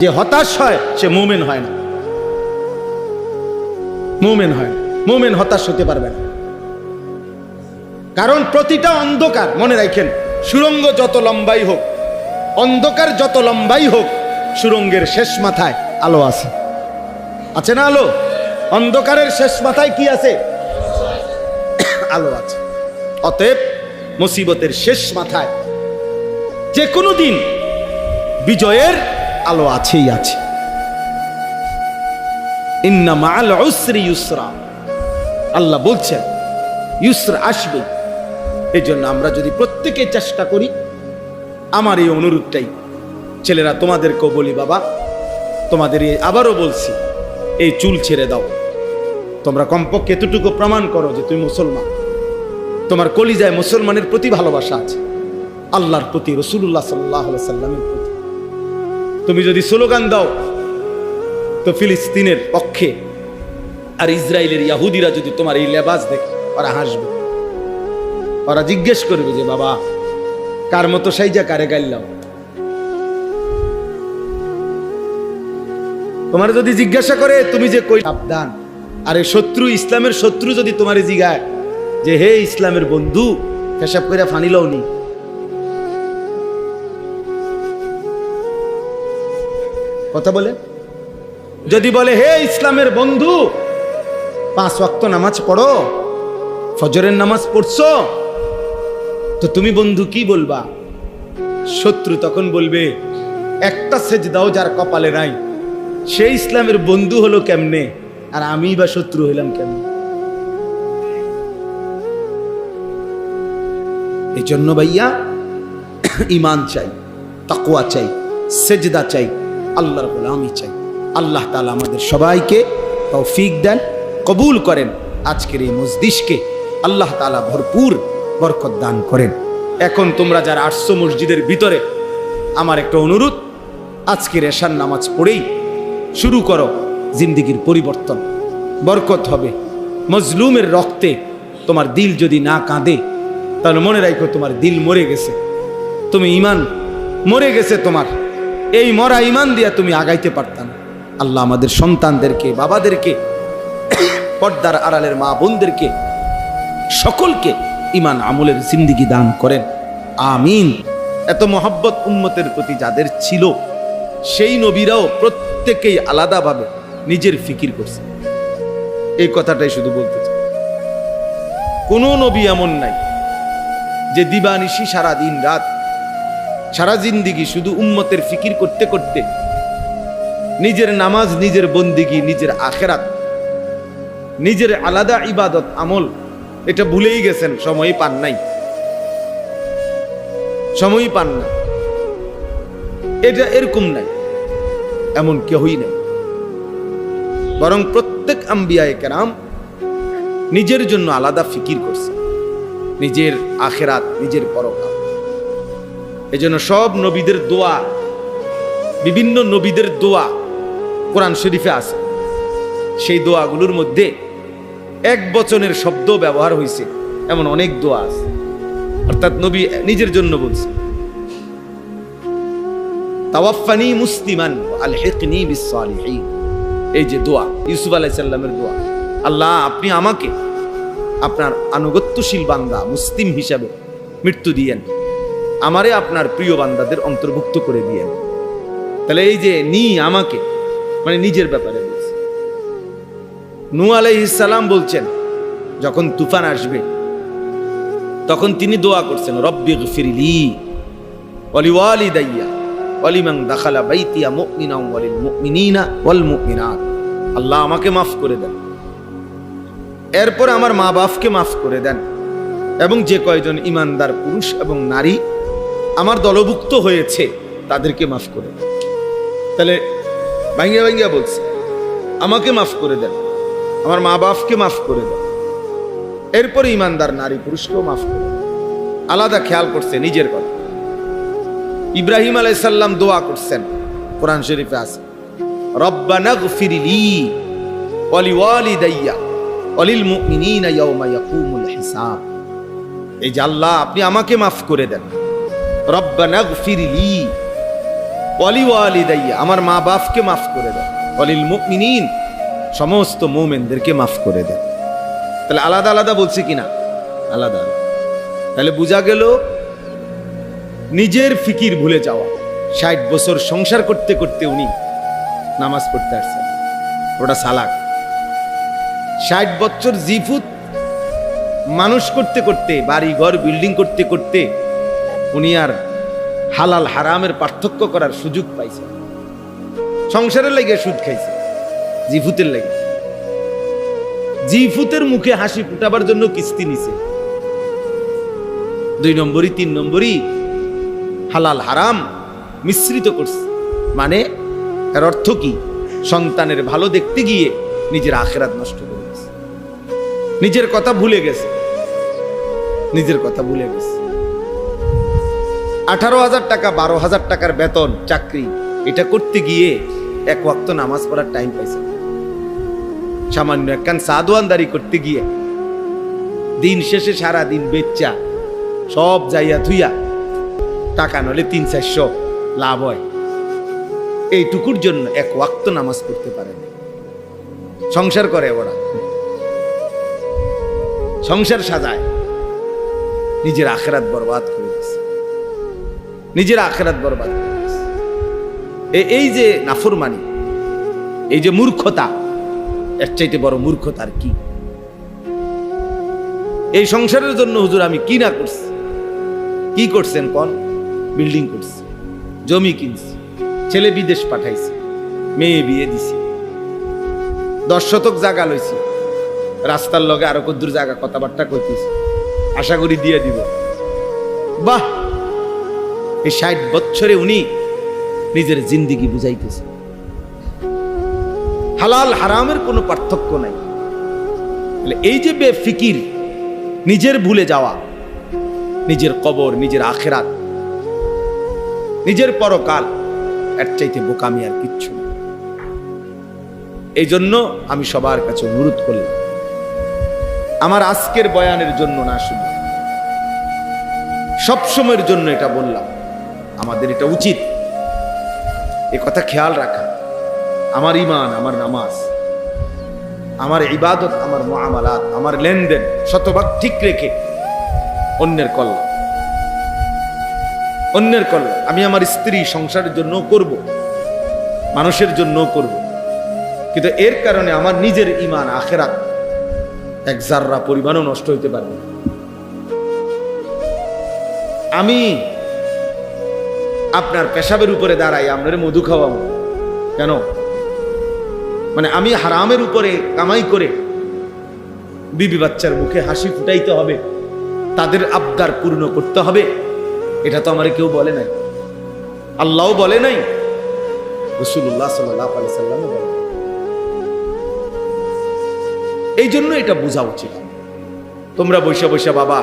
যে হতাশ হয়, সে মুমেন হয় না। মুমেন হয় মুমেন হতাশ হতে পারবে না। কারণ প্রতিটা অন্ধকার, মনে রাখেন, সুরঙ্গ যত লম্বাই হোক, অন্ধকার যত লম্বাই হোক, সুরঙ্গের শেষ মাথায় আলো আছে। আছে না আলো? অন্ধকারের শেষ মাথায় কি আছে? আলো আছে। অতএব মুসিবতের শেষ মাথায় যে কোনো দিন বিজয়ের আলো আছেই আছে। আল্লাহ বলছেন, ইউসরা আসবে। এই জন্য আমরা যদি প্রত্যেকে চেষ্টা করি, আমার এই অনুরোধটাই। ছেলেরা, তোমাদেরকেও বলি বাবা, তোমাদের এই আবারও বলছি, এই চুল ছেড়ে দাও। তোমরা কমপক্ষে এতটুকু প্রমাণ করো যে তুমি মুসলমান। তোমার কলিজায় মুসলমানের প্রতি ভালোবাসা আছে। আল্লাহর প্রতি রসুল্লাহ সাল্লাহ সাল্লামের প্রতি তুমি যদি স্লোগান দাও, তো ফিলিস্তিনের পক্ষে আর ইসরায়েলের ইয়াহুদিরা যদি তোমার এই লেবাস দেখে, ওরা হাসবে। ওরা জিজ্ঞেস করবে যে, বাবা, কার মতো সাইজা কারে গাইলাম? তোমার যদি জিজ্ঞাসা করে, তুমি যে কই সাবধান। আরে শত্রু, ইসলামের শত্রু যদি তোমারে জিগায়, যে, হে ইসলামের বন্ধু হিসাব করে ফানিলও নি। কথা বলে। যদি বলে, হে ইসলামের বন্ধু, পাঁচ ওয়াক্ত নামাজ পড়ো, ফজরের নামাজ পড়ছো, তো তুমি বন্ধু কি বলবা? শত্রু তখন বলবে, একটা সেজ দাও যার কপালে নাই। সে ইসলামের বন্ধু হলো কেমনে? আর আমি বা শত্রু হইলাম কেমনে? এই জন্য ভাইয়া, ইমান চাই তাকুয়া চাই, সেজদা চাই আল্লাহর গোলামি চাই। আল্লাহ তালা আমাদের সবাইকে তৌফিক দেন, কবুল করেন। আজকের এই মসজিদকে আল্লাহ তাআলা ভরপুর বরকত দান করেন। এখন তোমরা যারা আসছো মসজিদের ভিতরে, আমার একটা অনুরোধ, আজকের এশার নামাজ পড়েই শুরু করো জিন্দিগির পরিবর্তন। বরকত হবে। মজলুমের রক্তে তোমার দিল যদি না কাঁদে, তাহলে মনে রাখো তোমার দিল মরে গেছে। তুমি ইমান মরে গেছে তোমার। এই মরা ইমান দিয়া তুমি আগাইতে পারতাম। আল্লাহ আমাদের সন্তানদেরকে, বাবাদেরকে, পর্দার আড়ালের মা বোনদেরকে, সকলকে ইমান আমলের জিন্দিগি দান করেন। আমিন। এত মহাব্বত উম্মতের প্রতি যাদের ছিল, সেই নবীরাও প্রত্যেকেই আলাদাভাবে নিজের ফিকির করছে। এই কথাটাই শুধু বলতে চাই। কোনো নবী এমন নাই যে দিবানিশি সারা দিন রাত সারা জিন্দিগি শুধু উম্মতের ফিকির করতে করতে, নিজের নামাজ, নিজের বন্দিগি, নিজের আখেরাত, নিজের আলাদা ইবাদত, আমল, এটা ভুলেই গেছেন সময় পান নাই। সময় পান না। এটা এরকম নাই, এমন কেউই নাই। বরং প্রত্যেক আম্বিয়ায় কেরাম নিজের জন্য আলাদা ফিকির করছে, নিজের আখেরাত, নিজের পরকাল। এজন্য সব নবীদের দোয়া, বিভিন্ন নবীদের দোয়া কোরআন শরীফে আছে। সেই দোয়াগুলোর মধ্যে এক বচনের শব্দ ব্যবহার হয়েছে, এমন অনেক দোয়া আছে। অর্থাৎ নবী নিজের জন্য বলছে তাওয়াফানি মুসলিমান আলহিকনি বিসসালিহিন। এই যে দোয়া, ইউসুফ আলাইহিস সালামের দোয়া, আল্লাহ, আপনি আমাকে আপনার আনুগত্যশীল বান্দা, মুসলিম হিসাবে মৃত্যু দিয়েন। আমারে আপনার প্রিয় বান্দাদের অন্তর্ভুক্ত করে দিয়ে। তাহলে এই যে নি আমাকে মানে নিজের ব্যাপারে বলছে। নু আলাইহিসালাম বলছেন, যখন তুফান আসবে, তখন তিনি দোয়া করছেন, রব্বি ফিরিলি অলি ওয়ালি দাইয়া অলিমাং দাখালা বাইতিয়া মুমিনা ওয়ালিল মুমিনিনা ওয়াল মুমিনাত। আল্লাহ আমাকে মাফ করে দেন। এরপর আমার মা বাপকে মাফ করে দেন। এবং যে কয়জন ইমানদার পুরুষ এবং নারী আমার দলভুক্ত হয়েছে, তাদেরকে মাফ করে দেন তাহলে ভাঙ্গিয়া ভাঙ্গিয়া বলছে, আমাকে মাফ করে দেন, আমার মা বাপকে মাফ করে দেন। এরপরে ইমানদার নারী পুরুষকেও মাফ করে আলাদা খেয়াল করছে নিজের কথা। ইব্রাহিম আলাইসাল্লাম দোয়া করছেন, কোরআন শরীফে আছে, রব্বানা ওয়ালি ওয়ালিদাইয়া অলিল এই যে আপনি আমাকে মাফ করে দেন। রব্বানা গফিরিলি অলি ওয়ালি আমার মা বাপকে মাফ করে দেয় অলিল মুমিনিন, সমস্ত মোমেনদেরকে মাফ করে দেয় তাহলে আলাদা আলাদা বলছি কিনা? আলাদা। তাহলে বোঝা গেল, নিজের ফিকির ভুলে যাওয়া। ষাট বছর সংসার করতে করতে উনি নামাজ পড়তে আসছেন। ওটা সালাক। ষাট বছর জিফুত মানুষ করতে করতে বাড়ি ঘর বিল্ডিং করতে করতে উনি আর হালাল হারামের পার্থক্য করার সুযোগ পাইছে। সংসারের লেগে সুদ খাইছে, জিফুতের লেগে। জিফুতের মুখে হাসি ফুটাবার জন্য কিস্তি নিছে। দুই নম্বরই, তিন নম্বরই হালাল হারাম মিশ্রিত করছে। মানে এর অর্থ কি? সন্তানের ভালো দেখতে গিয়ে নিজের আখেরাত নষ্ট করে গেছে নিজের কথা ভুলে গেছে। নিজের কথা ভুলে গেছে। আঠারো হাজার টাকা, বারো হাজার টাকার বেতন, চাকরি। এটা করতে গিয়ে এক ওয়াক্ত নামাজ পড়ার টাইম পাইছে। সামান্য একখান সাদওয়ানদারি করতে গিয়ে দিন শেষে সারা দিন বেচ্চা, সব যাইয়া থুইয়া টাকা নলে তিন চারশো লাভ হয়। এইটুকুর জন্য এক ওয়াক্ত নামাজ পড়তে পারে সংসার করে ওরা। সংসার সাজায়। নিজের আখেরাত বরবাদ করে দিছে। নিজের আখেরাত বরবাদ এই যে নাফরমানি, এই যে মূর্খতা, এর চাইতে বড় মূর্খতা আর কি? এই সংসারের জন্য হুজুর আমি কি না করছি? কি করছেন কন? বিল্ডিং করছি, জমি কিনছি, ছেলে বিদেশ পাঠাইছি, মেয়ে বিয়ে দিছি। দশ শতক জায়গা লইছি, রাস্তার লগে আরও কদ্দুর জায়গা কথাবার্তা করতেছি আশা করি দিয়ে দিব। বাহ! এই ষাট বছরে উনি নিজের জিন্দিগি বুঝাইতেছে। হালাল হারামের কোনো পার্থক্য নাই। এই যে বেফিকির, নিজের ভুলে যাওয়া, নিজের কবর, নিজের আখেরাত, নিজের পরকাল, এর চাইতে বোকামি আর কিচ্ছু এই জন্য আমি সবার কাছে অনুরোধ করলাম, আমার আজকের বয়ানের জন্য না শুধু সবসময়ের জন্য এটা বললাম। আমাদের এটা উচিত। এ কথা খেয়াল রাখা। আমার ইমান আমার নামাজ, আমার ইবাদত, আমার মুআমালাত, আমার লেনদেন শতভাগ ঠিক রেখে অন্যের কল্যাণ। অন্যের কল্যাণ। আমি আমার স্ত্রী সংসারের জন্য করব, মানুষের জন্য করব। কিন্তু এর কারণে আমার নিজের ইমান আখেরাত এক জাররা পরিমাণও নষ্ট হইতে পারবে আমি আপনার পেশাবের উপরে দাঁড়াই, আপনার মধু খাওয়াবো। কেন? মানে আমি হারামের উপরে কামাই করে বিবি বাচ্চার মুখে হাসি ফুটাইতে হবে, তাদের আবদার পূর্ণ করতে হবে, এটা তো আমার কেউ বলে নাই। আল্লাহ বলে নাই রসুল্লাহ সাল্লাহ বলে এই জন্য এটা বোঝা উচিত। তোমরা বৈশা বৈশা বাবা,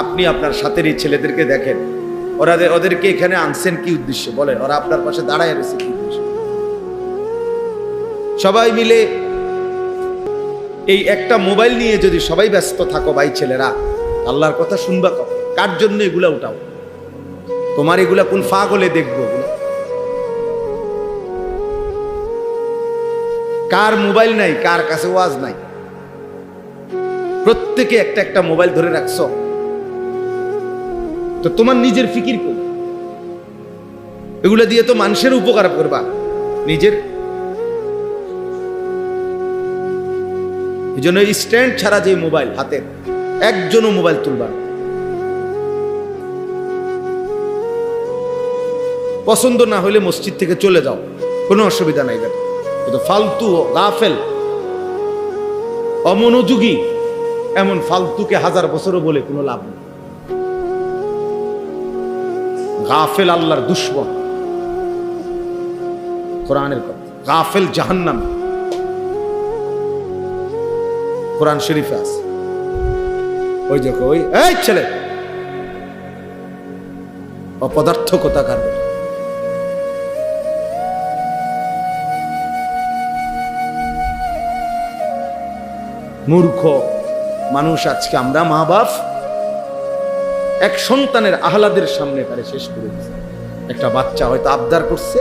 আপনি আপনার সাথের এই ছেলেদেরকে দেখেন ওরা ওদেরকে এখানে আনছেন কি উদ্দেশ্যে? বলেন, ওরা আপনার পাশে দাঁড়ায় রয়েছে কি সবাই মিলে এই একটা মোবাইল নিয়ে যদি সবাই ব্যস্ত থাকো ভাই ছেলেরা, আল্লাহর কথা শুনবা কখন কার জন্য এগুলা উঠাও? তোমার এগুলা কোন ফা গলে দেখব কার মোবাইল নাই, কার কাছে ওয়াজ নাই? প্রত্যেকে একটা একটা মোবাইল ধরে রাখছো। তো তোমার নিজের ফিকির কই? এগুলা দিয়ে তো মানুষের উপকার করবা। নিজের। এই জন্য স্ট্যান্ড ছাড়া যে মোবাইল হাতে, একজনও মোবাইল তুলবা পছন্দ না হলে মসজিদ থেকে চলে যাও। কোনো অসুবিধা নাই কিন্তু ফালতু গাফেল। অমনোযোগী। এমন ফালতুকে হাজার বছরও বলে কোনো লাভ নেই। গাফেল আল্লাহর দুশ্মন। কোরআনের কথা। গাফেল জাহান্নাম। কোরআন শরীফে আছে। ওই যে ওই এই ছেলে। অপদার্থ কোথাকার বেটা মূর্খ মানুষ আজকে আমরা মা বাপ এক সন্তানের আহ্লাদের সামনে তারে শেষ করে দিচ্ছে একটা বাচ্চা হয়তো আবদার করছে।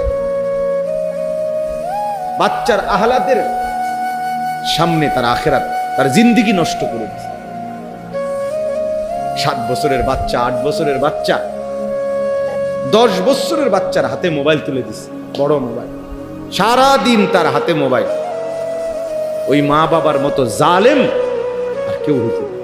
বাচ্চার আহলাদের সামনে তার আখেরাত, তার জিন্দিগি নষ্ট করে দিছে। সাত বছরের বাচ্চা, আট বছরের বাচ্চা, দশ বছরের বাচ্চার হাতে মোবাইল তুলে দিছে, বড় মোবাইল। সারা দিন তার হাতে মোবাইল। ওই মা বাবার মতো জালেম আর কেউ হইতে।